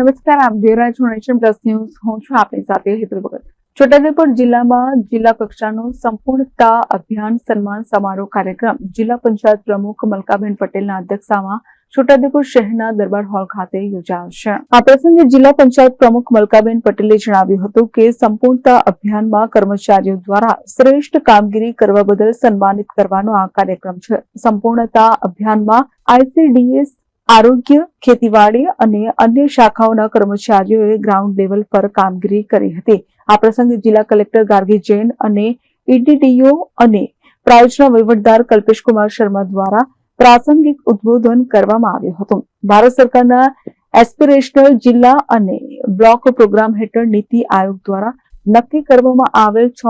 નમસ્કાર, આપ જોઈ રહ્યા છો નેશન પ્લસ ન્યૂઝ. હું છું આપની સાથે હેતુ ભગત. છોટાઉદેપુર જિલ્લામાં જિલ્લા કક્ષાનો સંપૂર્ણતા અભિયાન સન્માન સમારોહ કાર્યક્રમ જિલ્લા પંચાયત પ્રમુખ મલકાબેન પટેલના અધ્યક્ષતામાં છોટાઉદેપુર શહેરના દરબાર હોલ ખાતે યોજાશે. આ પ્રસંગે જિલ્લા પંચાયત પ્રમુખ મલકાબેન પટેલે જણાવ્યું હતું કે સંપૂર્ણતા અભિયાનમાં કર્મચારીઓ દ્વારા શ્રેષ્ઠ કામગીરી કરવા બદલ સન્માનિત કરવાનો આ કાર્યક્રમ છે. સંપૂર્ણતા અભિયાનમાં આઈસીડીએસ આરોગ્ય, ખેતીવાડી અને અન્ય શાખાઓના કર્મચારીઓએ ગ્રાઉન્ડ લેવલ પર કામગીરી કરી હતી. આ પ્રસંગે જિલ્લા કલેક્ટર ગાર્ગી જૈન અને ઈડીડીઓ અને પ્રાયોજના વહીવટદાર કલ્પેશકુમાર શર્મા દ્વારા પ્રાસંગિક ઉદ્બોધન કરવામાં આવ્યું હતું. ભારત સરકારના એસ્પિરેશનલ જિલ્લા અને બ્લોક પ્રોગ્રામ હેઠળ નીતિ આયોગ દ્વારા નક્કી કરવામાં આવેલ છ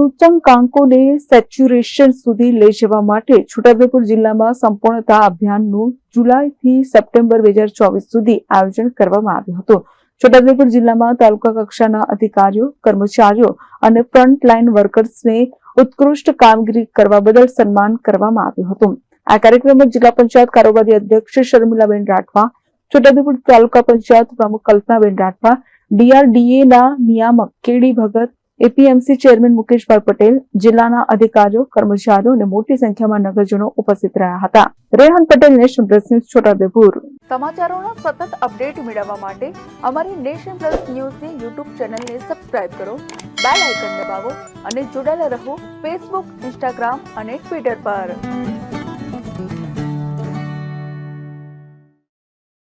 સૂચકાંકોને સેચ્યુરેશન સુધી લઈ જવા માટે છોટાઉદેપુર જિલ્લામાં સંપૂર્ણતા અભિયાનનું જુલાઈથી સપ્ટેમ્બર બે સુધી આયોજન કરવામાં આવ્યું હતું. છોટાઉદેપુર જિલ્લામાં તાલુકા કક્ષાના અધિકારીઓ, કર્મચારીઓ અને ફ્રન્ટલાઇન વર્કર્સને ઉત્કૃષ્ટ કામગીરી કરવા બદલ સન્માન કરવામાં આવ્યું હતું. આ કાર્યક્રમમાં જિલ્લા પંચાયત કારોબારી અધ્યક્ષ શર્મિલાબેન રાઠવા, છોટાઉદેપુર તાલુકા પંચાયત પ્રમુખ કલ્પનાબેન રાઠવા, ડીઆરડીએના નિયામક KD Bhagat APMC chairman Mukeshbhai Patel, જિલ્લાના અધિકારીઓ, કર્મચારીઓ અને મોટી સંખ્યામાં નગરજનો ઉપસ્થિત રહ્યા હતા. Rehan Patel, nation plus news, Chhotaudepur. સમાચારોના સતત અપડેટ મેળવવા માટે અમારી નેશન પ્લસ ન્યૂઝની યુટ્યુબ ચેનલને સબસ્ક્રાઇબ કરો, બેલ આઇકન દબાવો અને જોડાયેલા રહો ફેસબુક, ઇન્સ્ટાગ્રામ અને ટ્વિટર પર.